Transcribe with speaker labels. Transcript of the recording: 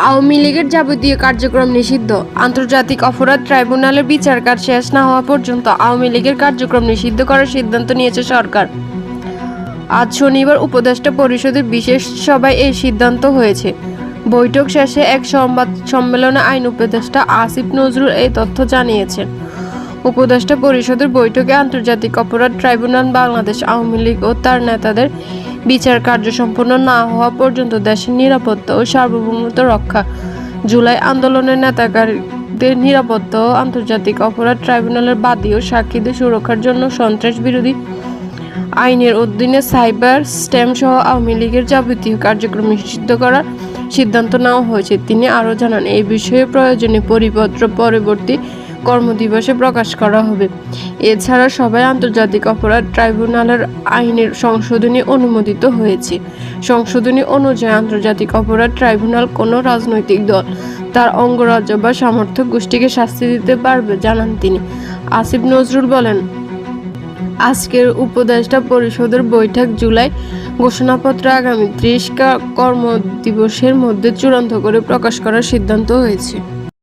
Speaker 1: আওয়ামী লীগের যাবতীয় কার্যক্রম নিষিদ্ধ। আন্তর্জাতিক অপরাধ ট্রাইব্যুনালের বিচার কাজ শেষ না হওয়া পর্যন্ত আওয়ামী লীগের কার্যক্রম নিষিদ্ধ করার সিদ্ধান্ত নিয়েছে সরকার। আজ শনিবার উপদেষ্টা পরিষদের বিশেষ সভায় এই সিদ্ধান্ত হয়েছে। বৈঠক শেষে এক সংবাদ সম্মেলনে আইন উপদেষ্টা আসিফ নজরুল এই তথ্য জানিয়েছেন। উপদেষ্টা পরিষদের বৈঠকে আন্তর্জাতিক অপরাধ ট্রাইব্যুনাল বাংলাদেশ আওয়ামী লীগ ও তার নেতাদের বিচার কার্য সম্পন্ন না হওয়া পর্যন্ত দেশের নিরাপত্তা ও সার্বভৌমত্ব রক্ষা। জুলাই আন্দোলনের নেতাকারীদের নিরাপত্তা ও আন্তর্জাতিক অপরাধ ট্রাইব্যুনালের বাদী ও সাক্ষীদের সুরক্ষার জন্য সন্ত্রাস বিরোধী আইনের অধীনে সাইবার স্ট্যাম সহ আওয়ামী লীগের যাবতীয় কার্যক্রম নিষিদ্ধ করার সিদ্ধান্ত নেওয়া হয়েছে। তিনি আরও জানান এই বিষয়ে প্রয়োজনীয় পরিপত্র পরবর্তী কর্মদিবসে প্রকাশ করা হবে। এছাড়া সবাই আন্তর্জাতিক অপরাধ ট্রাইব্যুনালের আইনের সংশোধনী অনুমোদিত হয়েছে। সংশোধনী অনুযায়ী আন্তর্জাতিক অপরাধ ট্রাইব্যুনাল কোনো রাজনৈতিক দল, তার অঙ্গরাজ্য বা সমর্থক গোষ্ঠীকে শাস্তি দিতে পারবে, জানান তিনি। আসিফ নজরুল বলেন, আজকের উপদেষ্টা পরিষদের বৈঠক জুলাই, ঘোষণাপত্র আগামী ত্রিশ কর্মদিবসের মধ্যে চূড়ান্ত করে প্রকাশ করার সিদ্ধান্ত হয়েছে।